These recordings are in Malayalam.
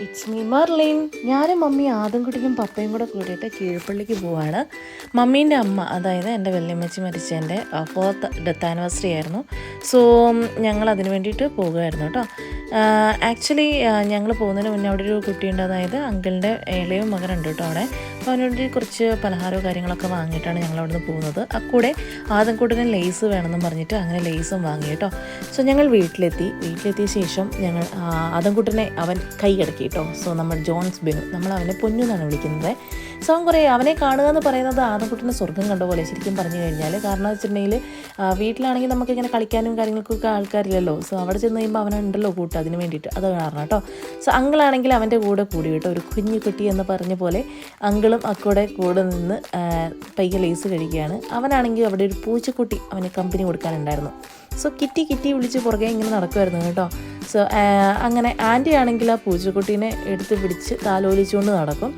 ഇറ്റ്സ് മീ മർലിൻ ഞാനും മമ്മി ആദംകുട്ടിക്കും പപ്പയും കൂടെ കൂടിയിട്ട് കീഴ്പള്ളിക്ക് പോവാണ്. മമ്മീന്റെ അമ്മ അതായത് എന്റെ വല്യമ്മച്ചി മരിച്ചതിന്റെ ഫോർത്ത് ഡെത്ത് ആനിവേഴ്സറി ആയിരുന്നു. സോ ഞങ്ങൾ അതിന് വേണ്ടിയിട്ട് പോകുമായിരുന്നു കേട്ടോ. ആക്ച്വലി ഞങ്ങൾ പോകുന്നതിന് മുന്നേ അവിടെ ഒരു കുട്ടിയുണ്ട് അതായത് അങ്കിളിന്റെ ഇളയ മകനുണ്ട് കേട്ടോ അവിടെ. അപ്പോൾ അവനോട് കുറച്ച് പലഹാരവും കാര്യങ്ങളൊക്കെ വാങ്ങിയിട്ടാണ് ഞങ്ങൾ അവിടെ നിന്ന് പോകുന്നത്. അക്കൂടെ ആദ്യം കൂട്ടിന് ലേസ് വേണമെന്ന് പറഞ്ഞിട്ട് അങ്ങനെ ലേസും വാങ്ങി കേട്ടോ. സോ ഞങ്ങൾ വീട്ടിലെത്തി. വീട്ടിലെത്തിയ ശേഷം ഞങ്ങൾ ആദംകുട്ടനെ അവൻ കൈ കിടക്കി കേട്ടോ. സോ നമ്മൾ ജോൺസ് ബിനു നമ്മൾ അവനെ പൊന്നു എന്നാണ് വിളിക്കുന്നത്. കുറേ അവനെ കാണുക എന്ന് പറയുന്നത് ആദംകുട്ടന് സ്വർഗം കണ്ട പോലെ ശരിക്കും പറഞ്ഞു കഴിഞ്ഞാൽ കാരണം വെച്ചിട്ടുണ്ടെങ്കിൽ വീട്ടിലാണെങ്കിൽ നമുക്ക് ഇങ്ങനെ കളിക്കാനും കാര്യങ്ങൾക്കൊക്കെ ആൾക്കാരില്ലല്ലോ. സോ അവിടെ ചെന്ന് കഴിയുമ്പോൾ അവനുണ്ടല്ലോ കൂട്ട് അതിന് വേണ്ടിയിട്ട്. അത് കാരണം കേട്ടോ. സോ അങ്കിളാണെങ്കിൽ അവന്റെ കൂടെ കൂടി കേട്ടോ. ഒരു കുഞ്ഞു കുട്ടി എന്ന് പറഞ്ഞ പോലെ അങ്കിളും അക്കൂടെ കൂടെ നിന്ന് പയ്യെ ലേസ് കഴിക്കുകയാണ്. അവനാണെങ്കിൽ അവിടെ ഒരു പൂച്ചക്കുട്ടി അവന് കമ്പനി കൊടുക്കാനുണ്ടായിരുന്നു. സോ കിറ്റി കിറ്റി വിളിച്ച് പുറകെ ഇങ്ങനെ നടക്കുമായിരുന്നു കേട്ടോ. സോ അങ്ങനെ ആന്റി ആണെങ്കിൽ ആ പൂച്ചക്കുട്ടീനെ എടുത്ത് പിടിച്ച് താലോലിച്ചുകൊണ്ട് നടക്കും.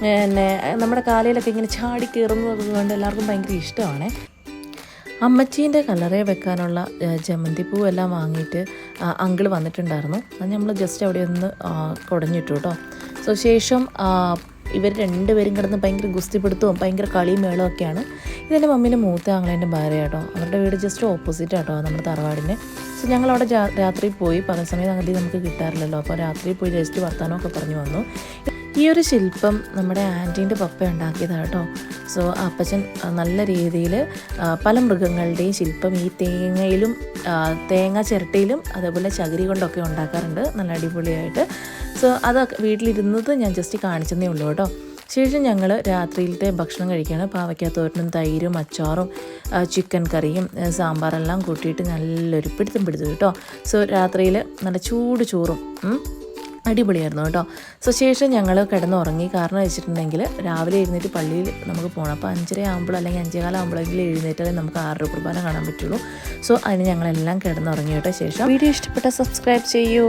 പിന്നെ നമ്മുടെ കാലയിലൊക്കെ ഇങ്ങനെ ചാടി കയറുന്നത് കൊണ്ട് എല്ലാവർക്കും ഭയങ്കര ഇഷ്ടമാണ്. അമ്മച്ചീന്റെ കളറെ വെക്കാനുള്ള ജമന്തി ജമന്തിപ്പൂ എല്ലാം വാങ്ങിയിട്ട് അങ്കിൾ വന്നിട്ടുണ്ടായിരുന്നു. അത് നമ്മൾ ജസ്റ്റ് അവിടെ ഒന്ന് കുടഞ്ഞിട്ടു കേട്ടോ സോ ശേഷം ഇവർ രണ്ടുപേരും കിടന്ന് ഭയങ്കര ഗുസ്തിപ്പെടുത്തും ഭയങ്കര കളിയും മേളവും ഒക്കെയാണ്. ഇതെന്റെ മമ്മീന്റെ മൂത്ത ആങ്ങളേന്റെ ഭാര്യ കേട്ടോ അവരുടെ വീട് ജസ്റ്റ് ഓപ്പോസിറ്റ് കേട്ടോ നമ്മുടെ തറവാടിന്റെ. സോ ഞങ്ങൾ അവിടെ രാത്രി പോയി. പല സമയത്ത് അങ്ങനെ നമുക്ക് കിട്ടാറില്ലല്ലോ. അപ്പോൾ രാത്രി പോയി ജസ്റ്റ് വർത്താനമൊക്കെ പറഞ്ഞു വന്നു. ഈ ഒരു ശില്പം നമ്മുടെ ആന്റീന്റെ പപ്പ ഉണ്ടാക്കിയതാണ് കേട്ടോ. സോ അപ്പച്ചൻ നല്ല രീതിയിൽ പല മൃഗങ്ങളുടെയും ശില്പം ഈ തേങ്ങയിലും തേങ്ങ ചിരട്ടയിലും അതേപോലെ ചകിരി കൊണ്ടൊക്കെ ഉണ്ടാക്കാറുണ്ട്. നല്ല അടിപൊളിയായിട്ട്. സോ അത് വീട്ടിലിരുന്നത് ഞാൻ ജസ്റ്റ് കാണിച്ചതേ ഉള്ളൂ കേട്ടോ. ശേഷം ഞങ്ങൾ രാത്രിയിലത്തെ ഭക്ഷണം കഴിക്കുകയാണ്. പാവയ്ക്കാത്തോരനും തൈരും അച്ചാറും ചിക്കൻ കറിയും സാമ്പാറെല്ലാം കൂട്ടിയിട്ട് നല്ലൊരു പിടുത്തം പിടുത്തു കേട്ടോ. സോ രാത്രിയിൽ നല്ല ചൂട് ചോറും. അടിപൊളിയായിരുന്നു കേട്ടോ. സോ ശേഷം ഞങ്ങൾ കിടന്നുറങ്ങി കാരണം വെച്ചിട്ടുണ്ടെങ്കിൽ രാവിലെ എഴുന്നേറ്റ് പള്ളിയിൽ നമുക്ക് പോകണം അപ്പോൾ അഞ്ചര ആകുമ്പോൾ അല്ലെങ്കിൽ അഞ്ചേകാലം ആകുമ്പോഴെങ്കിലും എഴുന്നേറ്റാലേ നമുക്ക് ആറ് കുർബാന കാണാൻ പറ്റുള്ളൂ. സോ അതിന് ഞങ്ങളെല്ലാം കിടന്നുറങ്ങി കേട്ടോ ശേഷം. വീഡിയോ ഇഷ്ടപ്പെട്ട സബ്സ്ക്രൈബ് ചെയ്യൂ.